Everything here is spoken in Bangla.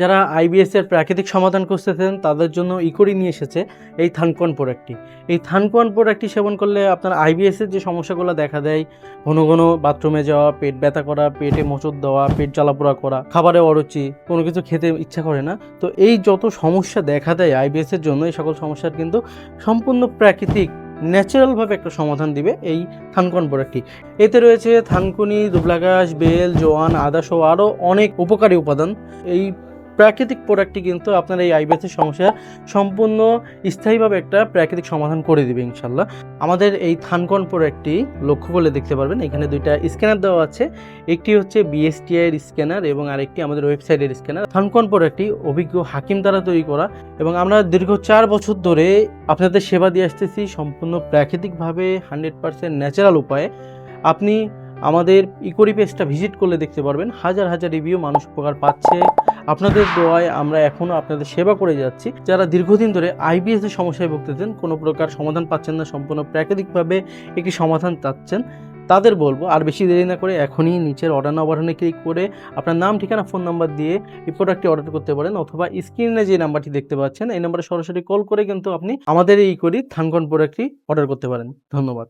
যারা আইবিএস এর প্রাকৃতিক সমাধান খুঁজতেছেন, তাদের জন্য ইকোরি নিয়ে এসেছে এই থানকোয়ান প্রোডাক্টটি। এই থানকোয়ান প্রোডাক্টটি সেবন করলে আপনার আইবিএস এর যে সমস্যাগুলো দেখা দেয়, ঘন ঘন বাথরুমে যাওয়া, পেট ব্যথা করা, পেটে মোচড় দেওয়া, পেট জ্বালাপোড়া করা, খাবারে অরুচি, কোনো কিছু খেতে ইচ্ছা করে না, তো এই যত সমস্যা দেখা দেয় আইবিএস এর জন্য, এই সকল সমস্যার কিন্তু সম্পূর্ণ প্রাকৃতিক, ন্যাচারালভাবে একটা সমাধান দিবে এই থানকন প্রোডাক্টটি। এতে রয়েছে থানকুনি দুবলাঘাস বেল, জোয়ান আদা সহ আরও অনেক উপকারী উপাদান। এই প্রাকৃতিক প্রোডাক্টটি কিন্তু আপনার এই আইবিএসের সমস্যা সম্পূর্ণ স্থায়ীভাবে একটা প্রাকৃতিক সমাধান করে দিবে ইনশাল্লাহ আমাদের এই থানকন প্রোডাক্টটি লক্ষ্য করলে দেখতে পারবেন, এখানে দুইটা স্ক্যানার দেওয়া আছে। একটি হচ্ছে বিএসটিআই এর স্ক্যানার এবং আরেকটি আমাদের ওয়েবসাইটের স্ক্যানার। থানকন প্রোডাক্টটি অভিজ্ঞ হাকিম দ্বারা তৈরি করা এবং আমরা দীর্ঘ চার বছর ধরে আপনাদের সেবা দিয়ে আসতেছি সম্পূর্ণ প্রাকৃতিকভাবে হান্ড্রেড পার্সেন্ট ন্যাচারাল উপায়ে। আপনি আমাদের ইকোরি পেজটা ভিজিট করলে দেখতে পারবেন। হাজার হাজার রিভিউ মানুষ উপকার পাচ্ছে। আপনাদের দোয়ায় আমরা এখনও আপনাদের সেবা করে যাচ্ছি। যারা দীর্ঘদিন ধরে আইবিএস এর সমস্যায় ভুগতেছেন, কোনো প্রকার সমাধান পাচ্ছেন না, সম্পূর্ণ প্রাকৃতিকভাবে একটি সমাধান চাচ্ছেন, তাদের বলব, আর বেশি দেরি না করে এখনই নিচের অর্ডার বাটনে ক্লিক করে আপনার নাম, ঠিকানা ফোন নাম্বার দিয়ে এই প্রোডাক্টটি অর্ডার করতে পারেন, অথবা স্ক্রিনে যে নাম্বারটি দেখতে পাচ্ছেন, এই নাম্বারে সরাসরি কল করে কিন্তু আপনি আমাদের এই করি থানকন প্রোডাক্টটি অর্ডার করতে পারেন। ধন্যবাদ।